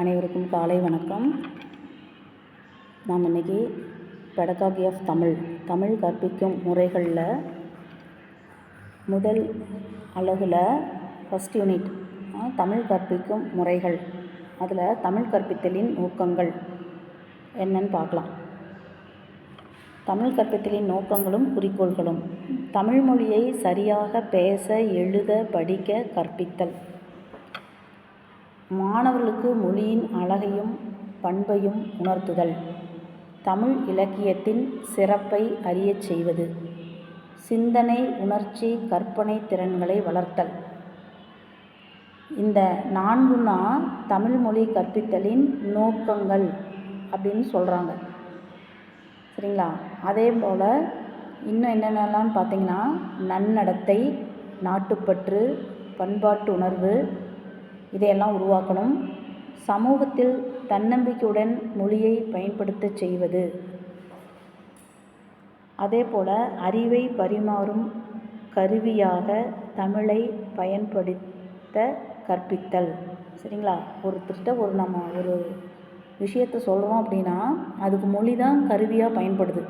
அனைவருக்கும் காலை வணக்கம். நாம் இன்றைக்கி பெடகாகி ஆஃப் தமிழ் தமிழ் கற்பிக்கும் முறைகளில் முதல் அழகில் ஃபஸ்ட் யூனிட் தமிழ் கற்பிக்கும் முறைகள். அதில் தமிழ் கற்பித்தலின் நோக்கங்கள் என்னன்னு பார்க்கலாம். தமிழ் கற்பித்தலின் நோக்கங்களும் குறிக்கோள்களும். தமிழ் மொழியை சரியாக பேச எழுத படிக்க கற்பித்தல். மாணவர்களுக்கு மொழியின் அழகையும் பண்பையும் உணர்த்துதல். தமிழ் இலக்கியத்தின் சிறப்பை அறியச் செய்வது. சிந்தனை உணர்ச்சி கற்பனை திறன்களை வளர்த்தல். இந்த நான்கு தான் தமிழ் மொழி கற்பித்தலின் நோக்கங்கள் அப்படின்னு சொல்கிறாங்க சரிங்களா? அதே போல் இன்னும் என்னென்னலாம் பார்த்தீங்கன்னா நன்னடத்தை நாட்டுப்பற்று பண்பாட்டு உணர்வு இதையெல்லாம் உருவாக்கணும். சமூகத்தில் தன்னம்பிக்கையுடன் மொழியை பயன்படுத்தச் செய்வது. அதே போல் அறிவை பரிமாறும் கருவியாக தமிழை பயன்படுத்த கற்பித்தல். சரிங்களா? ஒருத்தர்கிட்ட ஒரு நம்ம ஒரு விஷயத்தை சொல்கிறோம் அப்படின்னா அதுக்கு மொழி தான் கருவியாக பயன்படுது.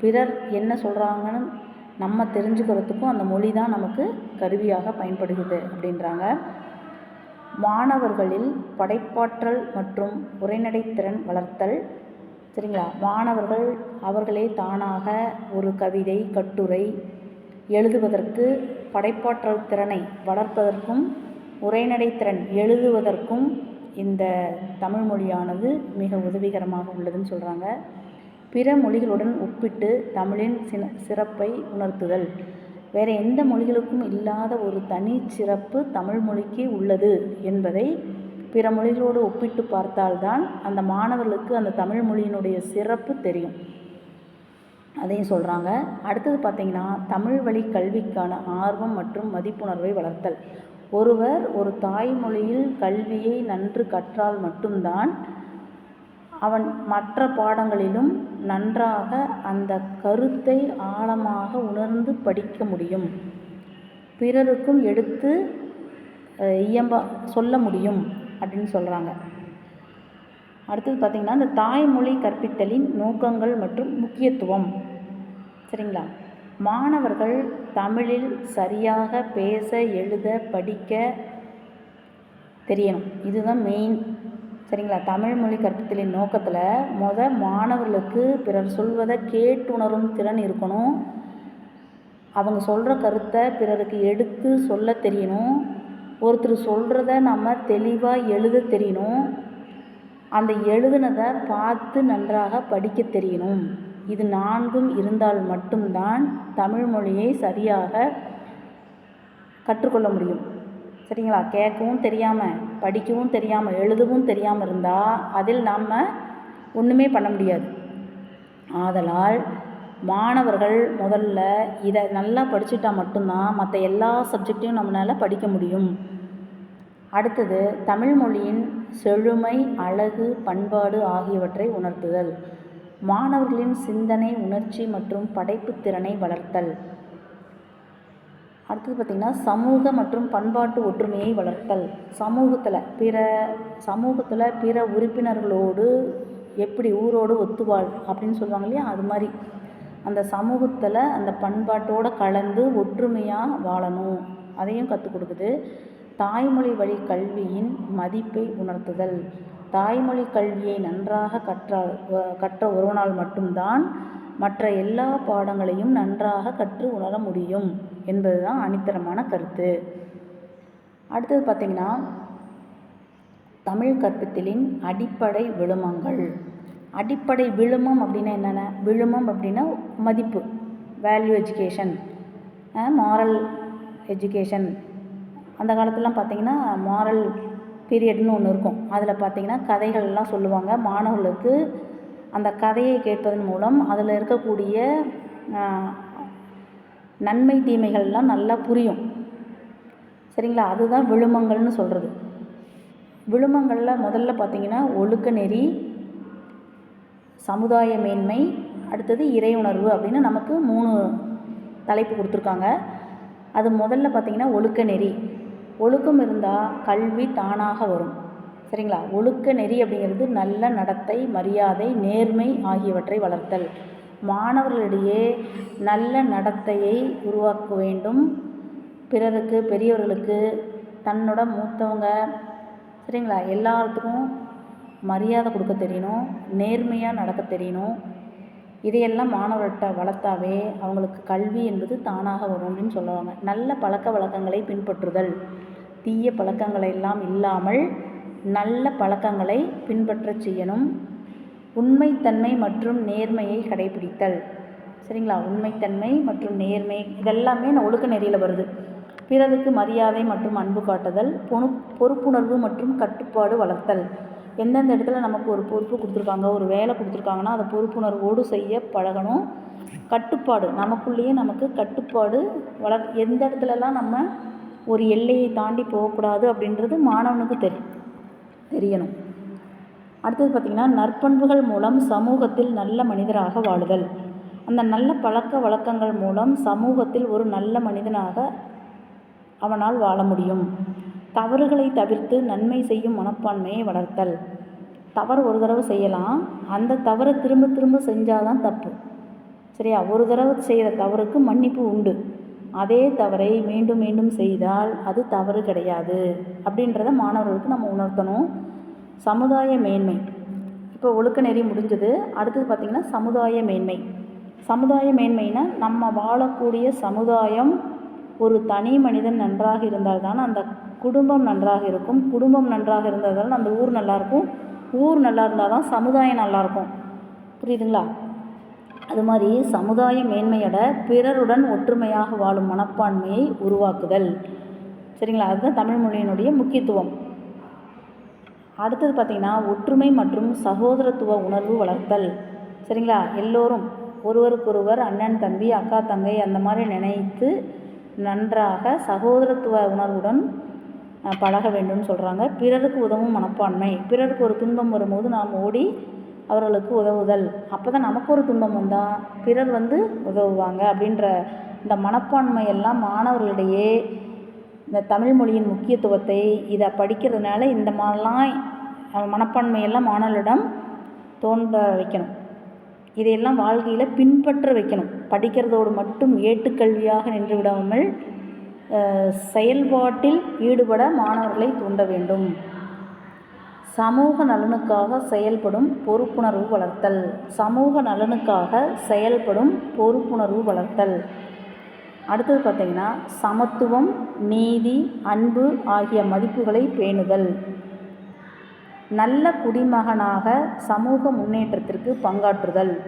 பிறர் என்ன சொல்கிறாங்கன்னு நம்ம தெரிஞ்சுக்கிறதுக்கும் அந்த மொழி தான் நமக்கு கருவியாக பயன்படுகிறது அப்படின்றாங்க. மாணவர்களில் படைப்பாற்றல் மற்றும் உரைநடைத்திறன் வளர்த்தல். சரிங்களா? மாணவர்கள் அவர்களே தானாக ஒரு கவிதை கட்டுரை எழுதுவதற்கு படைப்பாற்றல் திறனை வளர்ப்பதற்கும் உரைநடைத்திறன் எழுதுவதற்கும் இந்த தமிழ் மொழியானது மிக உதவிகரமாக உள்ளதுன்னு சொல்கிறாங்க பிற மொழிகளுடன் ஒப்பிட்டு தமிழின் சின சிறப்பை உணர்த்துதல். வேறு எந்த மொழிகளுக்கும் இல்லாத ஒரு தனி சிறப்பு தமிழ் மொழிக்கு உள்ளது என்பதை பிற மொழிகளோடு ஒப்பிட்டு பார்த்தால்தான் அந்த மாணவர்களுக்கு அந்த தமிழ் மொழியினுடைய சிறப்பு தெரியும். அதையும் சொல்கிறாங்க அடுத்தது பார்த்திங்கன்னா தமிழ் வழி கல்விக்கான ஆர்வம் மற்றும் மதிப்புணர்வை வளர்த்தல். ஒருவர் ஒரு தாய்மொழியில் கல்வியை நன்று கற்றால் மட்டும்தான் அவன் மற்ற பாடங்களிலும் நன்றாக அந்த கருத்தை ஆழமாக உணர்ந்து படிக்க முடியும். பிறருக்கும் எடுத்து இயம்ப சொல்ல முடியும் அப்படின்னு சொல்கிறாங்க அடுத்தது பார்த்திங்கன்னா இந்த தாய்மொழி கற்பித்தலின் நோக்கங்கள் மற்றும் முக்கியத்துவம். சரிங்களா? மாணவர்கள் தமிழில் சரியாக பேச எழுத படிக்க தெரியணும். இதுதான் மெயின் சரிங்களா? தமிழ் மொழி கற்பித்தலின் நோக்கத்தில் முத மாணவர்களுக்கு பிறர் சொல்வதை கேட்டுணரும் திறன் இருக்கணும். அவங்க சொல்கிற கருத்தை பிறருக்கு எடுத்து சொல்ல தெரியணும். ஒருத்தர் சொல்கிறத நம்ம தெளிவாக எழுத தெரியணும். அந்த எழுதுனதை பார்த்து நன்றாக படிக்க தெரியணும். இது நான்கும் இருந்தால் மட்டும்தான் தமிழ் மொழியை சரியாக கற்றுக்கொள்ள முடியும். சரிங்களா? கேட்கவும் தெரியாமல் படிக்கவும் தெரியாமல் எழுதவும் தெரியாமல் இருந்தால் அதில் நாம் ஒன்றுமே பண்ண முடியாது. ஆதலால் மாணவர்கள் முதல்ல இதை நல்லா படிச்சுட்டா மட்டும்தான் மற்ற எல்லா சப்ஜெக்டையும் நம்மளால் படிக்க முடியும். அடுத்தது தமிழ் மொழியின் செழுமை அழகு பண்பாடு ஆகியவற்றை உணர்த்துதல். மாணவர்களின் சிந்தனை உணர்ச்சி மற்றும் படைப்புத் திறனை வளர்த்தல். அடுத்தது பார்த்திங்கன்னா சமூக மற்றும் பண்பாட்டு ஒற்றுமையை வளர்த்தல். சமூகத்தில் பிற சமூகத்தில் பிற உறுப்பினர்களோடு எப்படி ஊரோடு ஒத்துவாள் அப்படின்னு சொல்லுவாங்க இல்லையா? அது மாதிரி. அந்த சமூகத்தில் அந்த பண்பாட்டோடு கலந்து ஒற்றுமையாக வாழணும். அதையும் கற்றுக் கொடுக்குது. தாய்மொழி வழி கல்வியின் மதிப்பை உணர்த்துதல். தாய்மொழி கல்வியை நன்றாக கற்ற கற்ற ஒருவனால் மட்டும்தான் மற்ற எல்லா பாடங்களையும் நன்றாக கற்று உணர முடியும். என்பது தான் அணித்தரமான கருத்து. அடுத்தது பார்த்திங்கன்னா தமிழ் கற்பித்தலின் அடிப்படை விழுமங்கள். அடிப்படை விழுமம் அப்படின்னா என்னென்ன? விழுமம் அப்படின்னா மதிப்பு வேல்யூ எஜுகேஷன் மாரல் எஜுகேஷன் அந்த காலத்துலலாம் பார்த்திங்கன்னா மாரல் பீரியட்னு ஒன்று இருக்கும். அதில் பார்த்திங்கன்னா கதைகள்லாம் சொல்லுவாங்க. மாணவர்களுக்கு அந்த கதையை கேட்பதன் மூலம் அதில் இருக்கக்கூடிய நன்மை தீமைகள்லாம் நல்லா புரியும். சரிங்களா? அதுதான் விழுமங்கள்னு சொல்கிறது விழுமங்களில் முதல்ல பார்த்திங்கன்னா ஒழுக்க நெறி சமுதாய மேன்மை அடுத்தது இறை உணர்வு அப்படின்னு நமக்கு மூணு தலைப்பு கொடுத்துருக்காங்க. அது முதல்ல பார்த்திங்கன்னா ஒழுக்க நெறி. ஒழுக்கம் இருந்தால் கல்வி தானாக வரும். சரிங்களா? ஒழுக்க நெறி அப்படிங்கிறது நல்ல நடத்தை மரியாதை நேர்மை ஆகியவற்றை வளர்த்தல். மாணவர்களிடையே நல்ல நடத்தையை உருவாக்க வேண்டும். பிறருக்கு பெரியவர்களுக்கு தன்னோட மூத்தவங்க சரிங்களா? எல்லாத்துக்கும் மரியாதை கொடுக்க தெரியணும் நேர்மையாக நடக்க தெரியணும். இதையெல்லாம் மாணவர்கிட்ட வளர்த்தாவே அவங்களுக்கு கல்வி என்பது தானாக வரும் அப்படின்னு சொல்லுவாங்க. நல்ல பழக்க வழக்கங்களை பின்பற்றுதல். தீய பழக்கங்களை எல்லாம் இல்லாமல் நல்ல பழக்கங்களை பின்பற்றச் செய்யணும். உண்மைத்தன்மை மற்றும் நேர்மையை கடைபிடித்தல் சரிங்களா? உண்மைத்தன்மை மற்றும் நேர்மை இதெல்லாமே நான் ஒழுக்க நெறியில் வருது. பிறருக்கு மரியாதை மற்றும் அன்பு காட்டுதல் பொணு பொறுப்புணர்வு மற்றும் கட்டுப்பாடு வளர்த்தல். எந்தெந்த இடத்துல நமக்கு ஒரு பொறுப்பு கொடுத்துருக்காங்க ஒரு வேலை கொடுத்துருக்காங்கன்னா அதை பொறுப்புணர்வோடு செய்ய பழகணும். கட்டுப்பாடு நமக்குள்ளேயே நமக்கு கட்டுப்பாடு வளர் எந்த இடத்துலலாம் நம்ம ஒரு எல்லையை தாண்டி போகக்கூடாது அப்படின்றது மாணவனுக்கு தெரியும் தெரியணும். அடுத்தது பார்த்திங்கன்னா நற்பண்புகள் மூலம் சமூகத்தில் நல்ல மனிதராக வாழுதல். அந்த நல்ல பழக்க வழக்கங்கள் மூலம் சமூகத்தில் ஒரு நல்ல மனிதனாக அவனால் வாழ முடியும். தவறுகளை தவிர்த்து நன்மை செய்யும் மனப்பான்மையை வளர்த்தல். தவறு ஒரு தடவை செய்யலாம். அந்த தவறை திரும்ப திரும்ப செஞ்சால் தான் தப்பு. சரியா? ஒரு தடவை செய்கிற தவறுக்கு மன்னிப்பு உண்டு. அதே தவறை மீண்டும் மீண்டும் செய்தால் அது தவறு கிடையாது. அப்படின்றத மாணவர்களுக்கு நம்ம உணர்த்தணும். சமுதாய மேன்மை. இப்போ ஒழுக்க நெறி முடிஞ்சது. அடுத்தது பார்த்திங்கன்னா சமுதாய மேன்மை. சமுதாய மேன்மைனா நம்ம வாழக்கூடிய சமுதாயம் ஒரு தனி மனிதன் நன்றாக இருந்தால் தான் அந்த குடும்பம் நன்றாக இருக்கும். குடும்பம் நன்றாக இருந்தால் அந்த ஊர் நல்லாயிருக்கும் ஊர் நல்லா இருந்தால் தான் சமுதாயம் நல்லாயிருக்கும் புரியுதுங்களா? அது மாதிரி சமுதாய மேன்மையோட பிறருடன் ஒற்றுமையாக வாழும் மனப்பான்மையை உருவாக்குதல். சரிங்களா? அதுதான் தமிழ் மொழியினுடைய முக்கியத்துவம். அடுத்தது பார்த்திங்கன்னா ஒற்றுமை மற்றும் சகோதரத்துவ உணர்வு வளர்த்தல். சரிங்களா? எல்லோரும் ஒருவருக்கொருவர் அண்ணன் தம்பி அக்கா தங்கை அந்த மாதிரி நினைத்து நன்றாக சகோதரத்துவ உணர்வுடன் பழக வேண்டும்னு சொல்கிறாங்க பிறருக்கு உதவும் மனப்பான்மை. பிறருக்கு ஒரு துன்பம் வரும்போது நாம் ஓடி அவர்களுக்கு உதவுதல். அப்போ தான் நமக்கு ஒரு துன்பம் வந்தால் பிறர் வந்து உதவுவாங்க அப்படின்ற இந்த மனப்பான்மையெல்லாம் மாணவர்களிடையே இந்த தமிழ் மொழியின் முக்கியத்துவத்தை இதை படிக்கிறதுனால இந்த மாதிரிலாம் மனப்பான்மையெல்லாம் மாணவர்களிடம் தோன்ற வைக்கணும். இதையெல்லாம் வாழ்க்கையில் பின்பற்ற வைக்கணும். படிக்கிறதோடு மட்டும் ஏட்டுக்கல்வியாக நின்று விடாமல் செயல்பாட்டில் ஈடுபட மாணவர்களை தூண்ட வேண்டும். சமூக நலனுக்காக செயல்படும் பொறுப்புணர்வு வளர்த்தல். சமூக நலனுக்காக செயல்படும் பொறுப்புணர்வு வளர்த்தல். அடுத்தது பார்த்திங்கன்னா சமத்துவம் நீதி அன்பு ஆகிய மதிப்புகளை பேணுதல். நல்ல குடிமகனாக சமூக முன்னேற்றத்திற்கு பங்காற்றுதல்.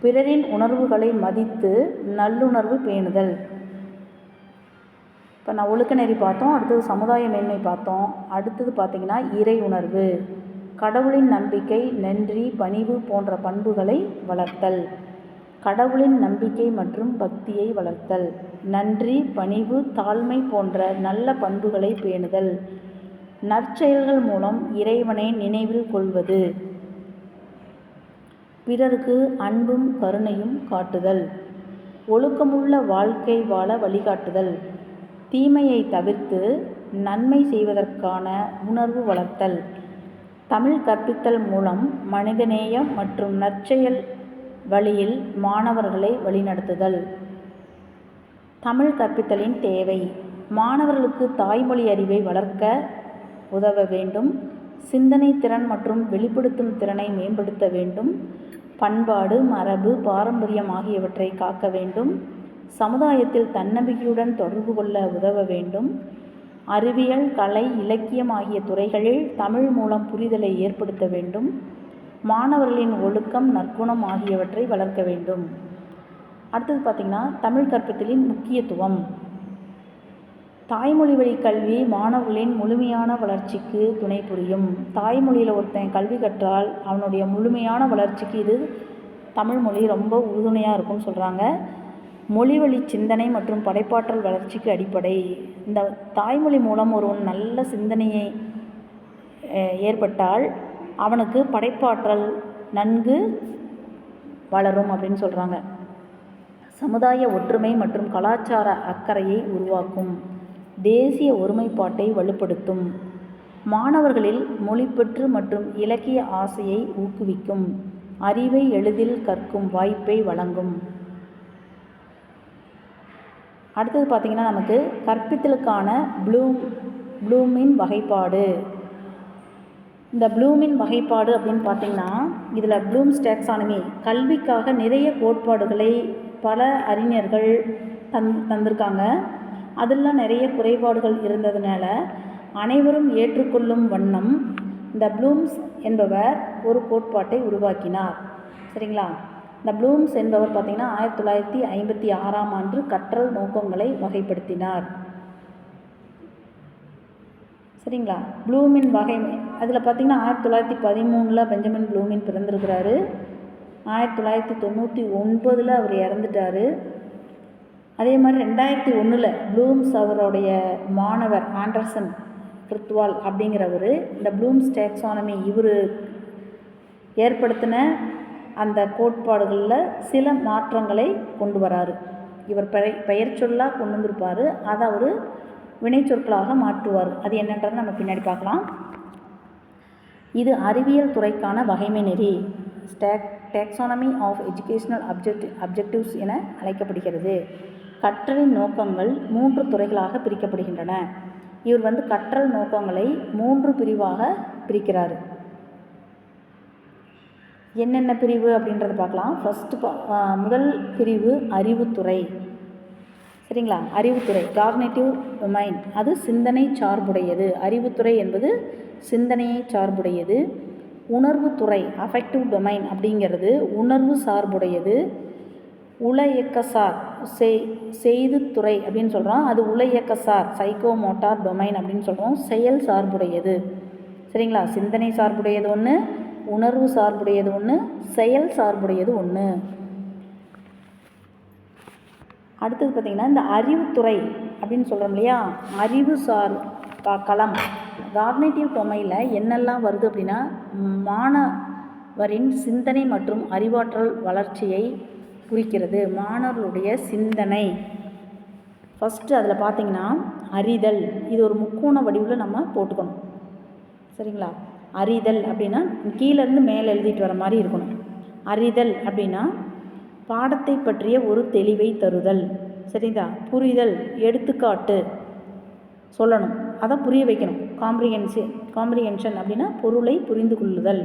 பிறரின் உணர்வுகளை மதித்து நல்லுணர்வு பேணுதல். இப்போ நான் ஒழுக்க நெறி பார்த்தோம் அடுத்தது சமுதாய மேன்மை பார்த்தோம். அடுத்தது பார்த்திங்கன்னா இறை உணர்வு. கடவுளின் நம்பிக்கை நன்றி பணிவு போன்ற பண்புகளை வளர்த்தல். கடவுளின் நம்பிக்கை மற்றும் பக்தியை வளர்த்தல். நன்றி பணிவு தாழ்மை போன்ற நல்ல பண்புகளை பேணுதல். நற்செயல்கள் மூலம் இறைவனை நினைவில் கொள்வது. பிறருக்கு அன்பும் கருணையும் காட்டுதல். ஒழுக்கமுள்ள வாழ்க்கை வாழ வழிகாட்டுதல். தீமையை தவிர்த்து நன்மை செய்வதற்கான உணர்வு வளர்த்தல். தமிழ் கற்பித்தல் மூலம் மனிதநேயம் மற்றும் நற்செயல் வழியில் மாணவர்களை வழிநடத்துதல். தமிழ் கற்பித்தலின் தேவை. மாணவர்களுக்கு தாய்மொழி அறிவை வளர்க்க உதவ வேண்டும். சிந்தனை திறன் மற்றும் வெளிப்படுத்தும் திறனை மேம்படுத்த வேண்டும். பண்பாடு மரபு பாரம்பரியம் ஆகியவற்றை காக்க வேண்டும். சமுதாயத்தில் தன்னம்பிக்கையுடன் தொடர்பு கொள்ள உதவ வேண்டும். அறிவியல் கலை இலக்கியம் ஆகிய துறைகளில் தமிழ் மூலம் புரிதலை ஏற்படுத்த வேண்டும். மாணவர்களின் ஒழுக்கம் நற்குணம் ஆகியவற்றை வளர்க்க வேண்டும். அடுத்தது பார்த்திங்கன்னா தமிழ் கற்பித்தலின் முக்கியத்துவம். தாய்மொழி வழி கல்வி மாணவர்களின் முழுமையான வளர்ச்சிக்கு துணை புரியும். தாய்மொழியில் ஒருத்தன் கல்வி கற்றால் அவனுடைய முழுமையான வளர்ச்சிக்கு இது தமிழ் மொழி ரொம்ப உறுதுணையாக இருக்கும்னு சொல்கிறாங்க மொழி வழி சிந்தனை மற்றும் படைப்பாற்றல் வளர்ச்சிக்கு அடிப்படை. இந்த தாய்மொழி மூலம் ஒருவன் நல்ல சிந்தனையை ஏற்பட்டால் அவனுக்கு படைப்பாற்றல் நன்கு வளரும் அப்படின்னு சொல்கிறாங்க சமுதாய ஒற்றுமை மற்றும் கலாச்சார அக்கறையை உருவாக்கும் தேசிய ஒருமைப்பாட்டை வலுப்படுத்தும். மாணவர்களில் மொழிப்பற்று மற்றும் இலக்கிய ஆசையை ஊக்குவிக்கும். அறிவை எளிதில் கற்கும் வாய்ப்பை வழங்கும். அடுத்தது பார்த்திங்கன்னா நமக்கு கற்பித்தலுக்கான ப்ளூம் ப்ளூமின் வகைப்பாடு. இந்த ப்ளூமின் வகைப்பாடு அப்படின்னு பார்த்தீங்கன்னா இதில் ப்ளூம்ஸ் ஸ்டாக்ஸானமி கல்விக்காக நிறைய கோட்பாடுகளை பல அறிஞர்கள் தந் தந்திருக்காங்க. அதெல்லாம் நிறைய குறைபாடுகள் இருந்ததுனால அனைவரும் ஏற்றுக்கொள்ளும் வண்ணம் இந்த ப்ளூம்ஸ் என்பவர் ஒரு கோட்பாட்டை உருவாக்கினார். சரிங்களா? இந்த ப்ளூம்ஸ் என்பவர் பார்த்திங்கன்னா ஆயிரத்தி தொள்ளாயிரத்தி ஐம்பத்தி ஆறாம் ஆண்டு கற்றல் நோக்கங்களை வகைப்படுத்தினார். சரிங்களா? ப்ளூமின் வகை அதில் பார்த்திங்கன்னா ஆயிரத்தி தொள்ளாயிரத்தி பதிமூணில் பெஞ்சமின் ப்ளூமின் பிறந்திருக்கிறாரு. ஆயிரத்தி தொள்ளாயிரத்தி தொண்ணூற்றி ஒன்பதில் அவர் இறந்துட்டார். அதே மாதிரி ரெண்டாயிரத்தி ஒன்றில் ப்ளூம்ஸ் அவருடைய மாணவர் ஆண்டர்சன் கிருத்வால் அப்படிங்கிறவர் இந்த ப்ளூம்ஸ் டேக்ஸானமி இவர் ஏற்படுத்தின அந்த கோட்பாடுகளில் சில மாற்றங்களை கொண்டு வராரு. இவர் பெயர் பெயர் சொல்லாக கொண்டு வந்திருப்பார். அதை அவர் வினைச்சொற்களாக மாற்றுவார். அது என்னன்றதை நம்ம பின்னாடி பார்க்கலாம். இது அறிவியல் துறைக்கான வகைமை நெறி. Stock taxonomy of educational object objectives என அழைக்கப்படுகிறது. கற்றலின் நோக்கங்கள் மூன்று துறைகளாக பிரிக்கப்படுகின்றன. இவர் வந்து கற்றல் நோக்கங்களை மூன்று பிரிவாக பிரிக்கிறார். என்னென்ன பிரிவு அப்படின்றத பார்க்கலாம். ஃபஸ்ட்டு பா முதல் பிரிவு அறிவுத்துறை. சரிங்களா? அறிவுத்துறை காக்னேட்டிவ் மைண்ட் அது சிந்தனை சார்புடையது. அறிவுத்துறை என்பது சிந்தனையை சார்புடையது. உணர்வுத்துறை அஃபெக்டிவ் டொமைன் அப்படிங்கிறது உணர்வு சார்புடையது. உல இயக்கசார் செய் செய்து துறை அப்படின்னு சொல்கிறோம் அது உல இயக்கசார் சைக்கோ மோட்டார் டொமைன் அப்படின்னு சொல்கிறோம் செயல் சார்புடையது. சரிங்களா? சிந்தனை சார்புடையது ஒன்று உணர்வு சார்புடையது ஒன்று செயல் சார்புடையது ஒன்று அடுத்தது பார்த்திங்கன்னா இந்த அறிவுத்துறை அப்படின்னு சொல்கிறோம் இல்லையா? அறிவு சார் களம். காக்னேட்டிவ் டொமைனில் என்னெல்லாம் வருது அப்படின்னா மாணவரின் சிந்தனை மற்றும் அறிவாற்றல் வளர்ச்சியை குறிக்கிறது. மாணவர்களுடைய சிந்தனை. ஃபஸ்ட்டு அதில் பார்த்தீங்கன்னா அறிதல். இது ஒரு முக்கோண வடிவில் நம்ம போட்டுக்கணும். சரிங்களா? அறிதல் அப்படின்னா கீழேருந்து மேலே எழுதிட்டு வர மாதிரி இருக்கணும். அறிதல் அப்படின்னா பாடத்தை பற்றிய ஒரு தெளிவை தருதல். சரிதா? புரிதல் எடுத்துக்காட்டு. சொல்லணும். அதை புரிய வைக்கணும். காம்ப்ரிஹென்சி காம்ப்ரிஹென்ஷன் அப்படின்னா பொருளை புரிந்து கொள்ளுதல்.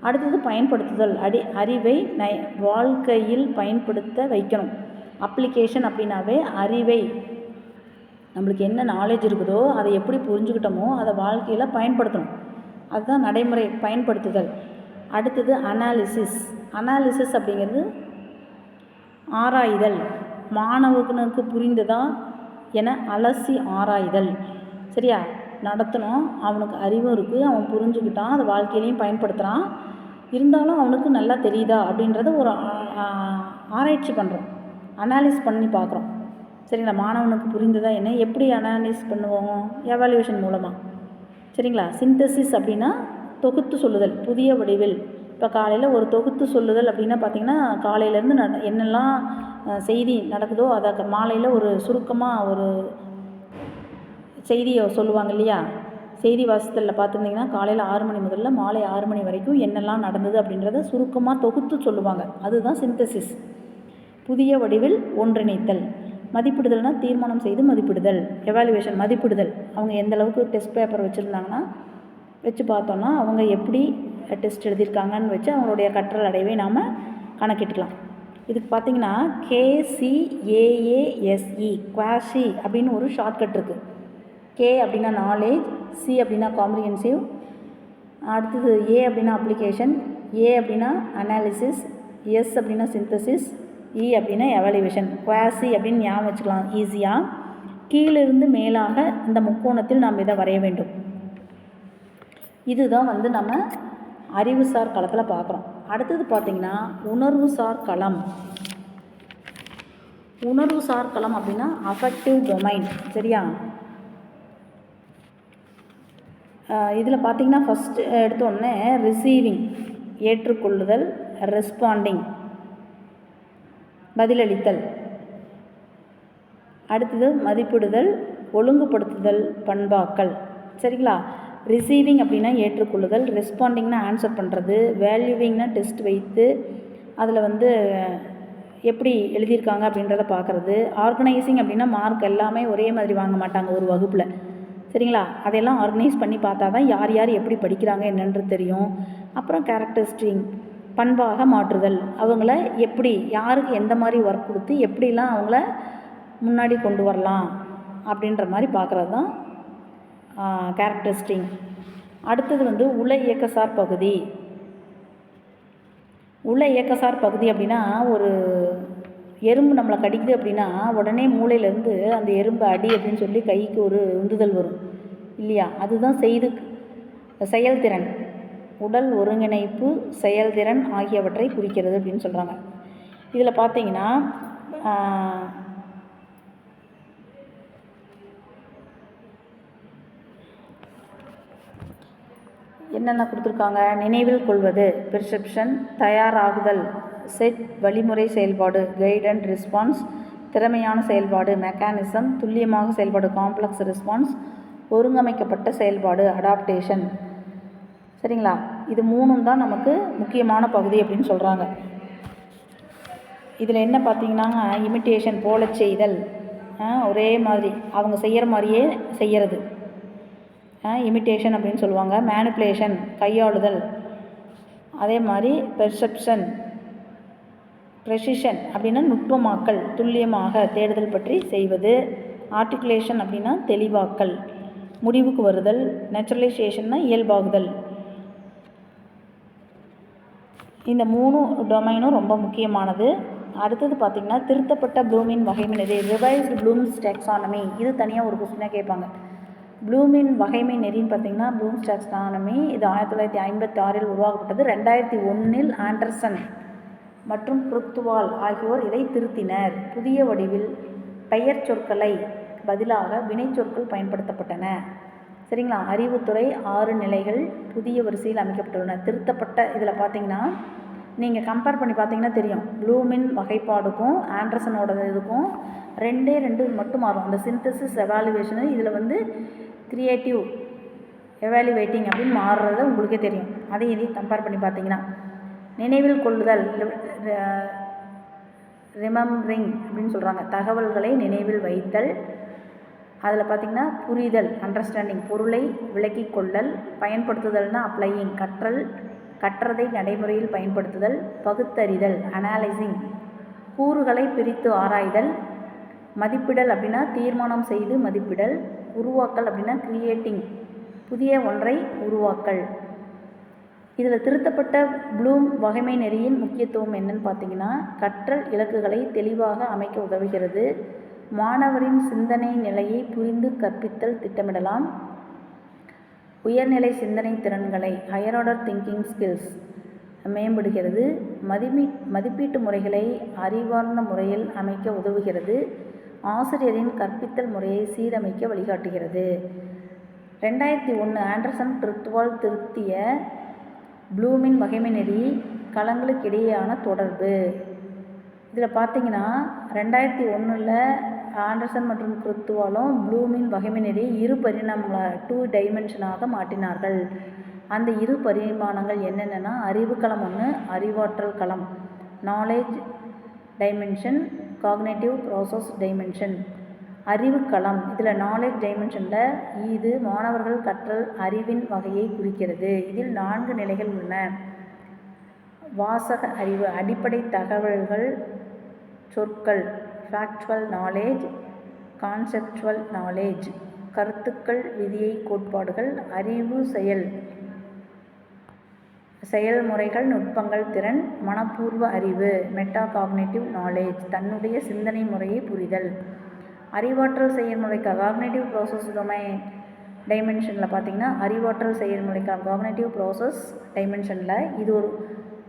அடுத்தது பயன்படுத்துதல். அடி அறிவை நை வாழ்க்கையில் பயன்படுத்த வைக்கணும். அப்ளிகேஷன் அப்படின்னாவே அறிவை. நம்மளுக்கு என்ன நாலேஜ் இருக்குதோ அதை எப்படி புரிஞ்சுக்கிட்டோமோ அதை வாழ்க்கையில் பயன்படுத்தணும். அதுதான் நடைமுறை பயன்படுத்துதல். அடுத்தது அனாலிசிஸ் அனாலிசிஸ் அப்படிங்கிறது ஆராய்தல். மாணவனுக்கு புரிந்ததா? என அலசி ஆராய்தல். சரியா? நடத்தணும். அவனுக்கு அறிவும் இருக்குது அவன் புரிஞ்சுக்கிட்டான். அதை வாழ்க்கையிலையும் பயன்படுத்துகிறான் இருந்தாலும் அவனுக்கு நல்லா தெரியுதா? அப்படின்றத ஒரு ஆராய்ச்சி பண்ணுறோம் அனாலிஸ் பண்ணி பார்க்குறோம். சரிங்களா? மாணவனுக்கு புரிந்ததா என்ன? எப்படி அனாலிஸ் பண்ணுவோம்? எவாலுவேஷன் மூலமாக சரிங்களா? சிந்தசிஸ் அப்படின்னா தொகுத்து சொல்லுதல். புதிய வடிவில். இப்போ காலையில் ஒரு தொகுத்து சொல்லுதல் அப்படின்னா பார்த்திங்கன்னா காலையிலேருந்து நட என்னெல்லாம் செய்தி நடக்குதோ அதை மாலையில் ஒரு சுருக்கமாக ஒரு செய்தியை சொல்லுவாங்க இல்லையா? செய்தி வாசத்தில் பார்த்துருந்திங்கன்னா காலையில் ஆறு மணி முதல்ல மாலை ஆறு மணி வரைக்கும் என்னெல்லாம் நடந்தது அப்படின்றத சுருக்கமாக தொகுத்து சொல்லுவாங்க. அதுதான் சிந்தசிஸ் புதிய வடிவில் ஒன்றிணைத்தல். மதிப்பிடுதல்னால் தீர்மானம் செய்து மதிப்பிடுதல். எவாலுவேஷன் மதிப்பிடுதல். அவங்க எந்த அளவுக்கு டெஸ்ட் பேப்பர் வச்சுருந்தாங்கன்னா வச்சு பார்த்தோன்னா அவங்க எப்படி டெஸ்ட் எழுதியிருக்காங்கன்னு வச்சு அவங்களுடைய கற்றல் அடைவை நாம் கணக்கிட்டுக்கலாம். இதுக்கு பார்த்தீங்கன்னா கேசிஏஏஎஸ்இ குவாஷி அப்படின்னு ஒரு ஷார்ட்கட் இருக்குது கே அப்படின்னா நாலேஜ் சி அப்படின்னா காம்ப்ரிஹென்சிவ் அடுத்தது ஏ அப்படின்னா அப்ளிகேஷன் ஏ அப்படின்னா அனாலிசிஸ் எஸ் அப்படின்னா சிந்தசிஸ் இ e அப்படின்னா எவாலுவேஷன் குவாசி அப்படின்னு ஞாபகம் வச்சுக்கலாம் ஈஸியாக கீழிருந்து மேலாக இந்த முக்கோணத்தில் நாம் இதை வரைய வேண்டும். இதுதான் வந்து நம்ம அறிவுசார் களத்தில் பார்க்குறோம் அடுத்தது பார்த்திங்கன்னா உணர்வுசார் களம். உணர்வுசார் களம் அப்படின்னா அஃபெக்டிவ் டொமைன் சரியா? இதில் பார்த்திங்கன்னா ஃபஸ்ட்டு எடுத்தோடனே ரிசீவிங் ஏற்றுக்கொள்ளுதல் ரெஸ்பாண்டிங் பதிலளித்தல். அடுத்தது மதிப்பிடுதல் ஒழுங்குபடுத்துதல் பண்பாக்கள் சரிங்களா? ரிசீவிங் அப்படின்னா ஏற்றுக்கொள்ளுதல் ரெஸ்பாண்டிங்னா ஆன்சர் பண்ணுறது வேல்யூவிங்னா டெஸ்ட் வைத்து அதில் வந்து எப்படி எழுதியிருக்காங்க அப்படின்றத பார்க்குறது. ஆர்கனைசிங் அப்படின்னா மார்க் எல்லாமே ஒரே மாதிரி வாங்க மாட்டாங்க ஒரு வகுப்பில். சரிங்களா? அதையெல்லாம் ஆர்கனைஸ் பண்ணி பார்த்தா தான் யார் யார் எப்படி படிக்கிறாங்க என்னன்றது தெரியும். அப்புறம் கேரக்டரிஸ்டிங் பண்பாக மாற்றுதல். அவங்கள எப்படி யாருக்கு எந்த மாதிரி ஒர்க் கொடுத்து எப்படிலாம் அவங்கள முன்னாடி கொண்டு வரலாம் அப்படின்ற மாதிரி பார்க்குறது தான் கேரக்டரிஸ்டிங் அடுத்தது வந்து உல இயக்கசார் பகுதி. உள்ள இயக்கசார் பகுதி அப்படின்னா ஒரு எறும்பு நம்மளை கடிக்குது அப்படின்னா உடனே மூளையிலேருந்து அந்த எறும்பை அடி அப்படின்னு சொல்லி கைக்கு ஒரு உந்துதல் வரும். இல்லையா? அதுதான் செய்து செயல்திறன். உடல் ஒருங்கிணைப்பு செயல்திறன் ஆகியவற்றை குறிக்கிறது அப்படின்னு சொல்கிறாங்க இதில் பார்த்தீங்கன்னா என்னென்ன கொடுத்துருக்காங்க? நினைவில் கொள்வது பெர்செப்ஷன் தயாராகுதல் செட் வழிமுறை செயல்பாடு கைட் அண்ட் ரெஸ்பான்ஸ் திறமையான செயல்பாடு மெக்கானிசம் துல்லியமாக செயல்பாடு காம்ப்ளெக்ஸ் ரெஸ்பான்ஸ் ஒருங்கமைக்கப்பட்ட செயல்பாடு அடாப்டேஷன் சரிங்களா? இது மூணும் தான் நமக்கு முக்கியமான பகுதி அப்படின்னு சொல்கிறாங்க இதில் என்ன பார்த்தீங்கன்னா இமிட்டேஷன் போல செய்தல். ஒரே மாதிரி. அவங்க செய்கிற மாதிரியே செய்கிறது இமிட்டேஷன் அப்படின்னு சொல்லுவாங்க. மேனிப்புலேஷன் கையாளுதல். அதே மாதிரி பெர்செப்ஷன் ப்ரெசிஷன் அப்படின்னா நுட்பமாக்கல் துல்லியமாக தேடுதல் பற்றி செய்வது. ஆர்டிகுலேஷன் அப்படின்னா தெளிவாக்கல் முடிவுக்கு வருதல் நேச்சுரலைசேஷன்னா இயல்பாகுதல். இந்த மூணு டொமைனும் ரொம்ப முக்கியமானது. அடுத்தது பார்த்திங்கன்னா திருத்தப்பட்ட ப்ளூமின் வகைமினது. ரிவைஸ்டு ப்ளூம்ஸ் டெக்ஸானமி இது தனியாக ஒரு கொஸ்டினாக கேட்பாங்க. ப்ளூமின் வகைமை நெறின்னு பார்த்தீங்கன்னா ப்ளூம்ஸ் டெக்ஸானமி இது ஆயிரத்தி தொள்ளாயிரத்தி ஐம்பத்தி ஆறில் உருவாக்கப்பட்டது. ரெண்டாயிரத்தி ஒன்றில் ஆண்டர்சன் மற்றும் புருத்துவால் ஆகியோர் இதை திருத்தினர். புதிய வடிவில் பெயர் சொற்களை பதிலாக வினைச்சொற்கள் பயன்படுத்தப்பட்டன. சரிங்களா? அறிவுத்துறை ஆறு நிலைகள் புதிய வரிசையில் அமைக்கப்பட்டுள்ளன. திருத்தப்பட்ட இதில் பார்த்தீங்கன்னா நீங்கள் கம்பேர் பண்ணி பார்த்தீங்கன்னா தெரியும். ப்ளூமின் வகைப்பாடுக்கும் ஆண்ட்ரசனோட இதுக்கும் ரெண்டே ரெண்டு மட்டும் மாறும். அந்த சிந்தசிஸ் எவாலுவேஷனு இதில் வந்து க்ரியேட்டிவ் எவாலுவேட்டிங் அப்படின்னு மாறுறது உங்களுக்கே தெரியும். அதையும் இதையும் கம்பேர் பண்ணி பார்த்தீங்கன்னா நினைவில் கொள்ளுதல் ரிமம்பரிங் அப்படின்னு சொல்கிறாங்க தகவல்களை நினைவில் வைத்தல் அதில் பார்த்திங்கன்னா புரிதல் அண்டர்ஸ்டாண்டிங் பொருளை விளக்கி கொள்ளல் பயன்படுத்துதல்னால் அப்ளையிங் கற்றல் கற்றதை நடைமுறையில் பயன்படுத்துதல் பகுத்தறிதல் அனாலிசிங் கூறுகளை பிரித்து ஆராய்தல் மதிப்பிடல் அப்படின்னா தீர்மானம் செய்து மதிப்பிடல் உருவாக்கல் அப்படின்னா கிரியேட்டிங் புதிய ஒன்றை உருவாக்கல். இதில் திருத்தப்பட்ட ப்ளூம் வகைமை நெறியின் முக்கியத்துவம் என்னன்னு பார்த்தீங்கன்னா கற்றல் இலக்குகளை தெளிவாக அமைக்க உதவுகிறது. மாணவரின் சிந்தனை நிலையை புரிந்து கற்பித்தல் திட்டமிடலாம். உயர்நிலை சிந்தனை திறன்களை ஹையர் ஆர்டர் திங்கிங் ஸ்கில்ஸ் மேம்படுகிறது. மதிப்பீ மதிப்பீட்டு முறைகளை அறிவார்ந்த முறையில் அமைக்க உதவுகிறது. ஆசிரியரின் கற்பித்தல் முறையை சீரமைக்க வழிகாட்டுகிறது. ரெண்டாயிரத்தி ஒன்று ஆண்டர்சன் ட்ரித்வால் திருத்திய ப்ளூமின் வகைமை களங்களுக்கிடையேயான தொடர்பு. இதில் பார்த்தீங்கன்னா ரெண்டாயிரத்தி ஒன்றில் ஆண்டர்சன் மற்றும் கிருத்துவாலும் ப்ளூமின் வகைமை இரு பரிணாமங்களாக டூ டைமென்ஷனாக மாற்றினார்கள். அந்த இரு பரிமாணங்கள் என்னென்னா அறிவு களம் ஒன்று அறிவாற்றல் களம். Knowledge dimension cognitive process dimension அறிவு களம். இதில் நாலேஜ் டைமென்ஷனில் இது மாணவர்கள் கற்றல் அறிவின் வகையை குறிக்கிறது. இதில் நான்கு நிலைகள் உள்ளன. வாசக அறிவு அடிப்படை தகவல்கள் சொற்கள் ஃபேக்சுவல் நாலேஜ் கான்செப்டுவல் நாலேஜ் கருத்துக்கள் விதியை கோட்பாடுகள் அறிவு செயல். செயல்முறைகள் நுட்பங்கள் திறன் மனப்பூர்வ அறிவு மெட்டா காக்னேட்டிவ் நாலேஜ் தன்னுடைய சிந்தனை முறையை புரிதல். அறிவாற்றல் செயல்முறைக்கு காக்னேட்டிவ் ப்ராசஸ் டொமைன் டைமென்ஷனில் பார்த்திங்கன்னா அறிவாற்றல் செயல்முறைக்கு காக்னேட்டிவ் ப்ராசஸ் டைமென்ஷனில் இது ஒரு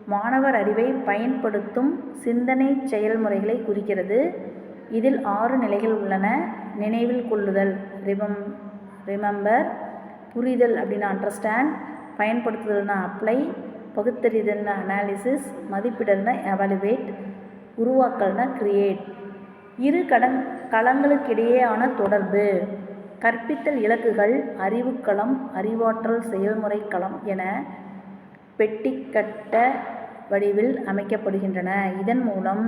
மாணவர் அறிவை பயன்படுத்தும் சிந்தனை செயல்முறைகளை குறிக்கிறது. இதில் ஆறு நிலைகள் உள்ளன. நினைவில் கொள்ளுதல் ரிமம் ரிமெம்பர் புரிதல் அப்படின்னா அண்டர்ஸ்டாண்ட் பயன்படுத்துதல்னா அப்ளை பகுத்தறிதல்னா அனாலிசிஸ் மதிப்பிடல்னா எவாலுவேட் உருவாக்கல்னா கிரியேட் இரு கடன் களங்களுக்கிடையேயான தொடர்பு கற்பித்தல் இலக்குகள் அறிவுக்களம் அறிவாற்றல் செயல்முறை களம் என பெட்டிக்கட்ட வடிவில் அமைக்கப்படுகின்றன. இதன் மூலம்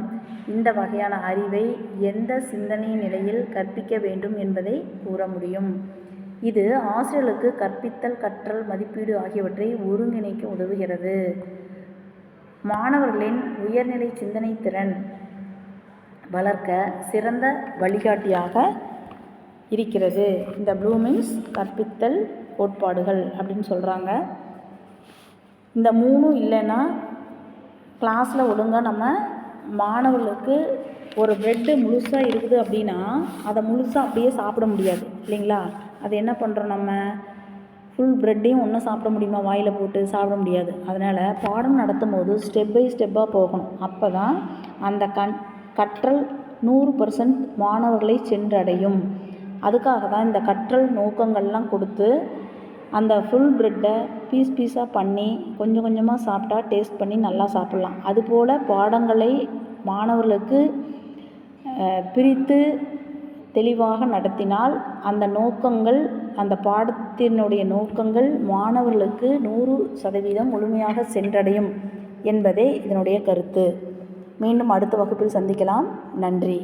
இந்த வகையான அறிவை எந்த சிந்தனை நிலையில் கற்பிக்க வேண்டும் என்பதை கூற முடியும். இது ஆசிரியர்களுக்கு கற்பித்தல் கற்றல் மதிப்பீடு ஆகியவற்றை ஒருங்கிணைக்க உதவுகிறது. மாணவர்களின் உயர்நிலை சிந்தனை திறன் வளர்க்க சிறந்த வழிகாட்டியாக இருக்கிறது. இந்த ப்ளூமின்ஸ் கற்பித்தல் கோட்பாடுகள் அப்படின்னு சொல்கிறாங்க இந்த மூணும் இல்லைன்னா கிளாஸில் ஒழுங்காக நம்ம மாணவர்களுக்கு ஒரு ப்ரெட்டு முழுசாக இருக்குது அப்படின்னா அதை முழுசாக அப்படியே சாப்பிட முடியாது இல்லைங்களா? அது என்ன பண்ணுறோம் நம்ம? ஃபுல் ப்ரெட்டையும் ஒன்றும் சாப்பிட முடியுமா? வாயில் போட்டு சாப்பிட முடியாது. அதனால் பாடம் நடத்தும் போது ஸ்டெப் பை ஸ்டெப்பாக போகணும். அப்போ தான் அந்த கண் கற்றல் நூறு பர்சன்ட் மாணவர்களை சென்றடையும். அதுக்காக தான் இந்த கற்றல் நோக்கங்கள்லாம் கொடுத்து அந்த ஃபுல் ப்ரெட்டை பீஸ் பீஸாக பண்ணி கொஞ்சம் கொஞ்சமாக சாப்பிட்டா டேஸ்ட் பண்ணி நல்லா சாப்பிட்லாம். அதுபோல் பாடங்களை மாணவர்களுக்கு பிரித்து தெளிவாக நடத்தினால் அந்த நோக்கங்கள் அந்த பாடத்தினுடைய நோக்கங்கள் மாணவர்களுக்கு நூறு சதவீதம் முழுமையாக சென்றடையும் என்பதே இதனுடைய கருத்து. மீண்டும் அடுத்த வகுப்பில் சந்திக்கலாம். நன்றி.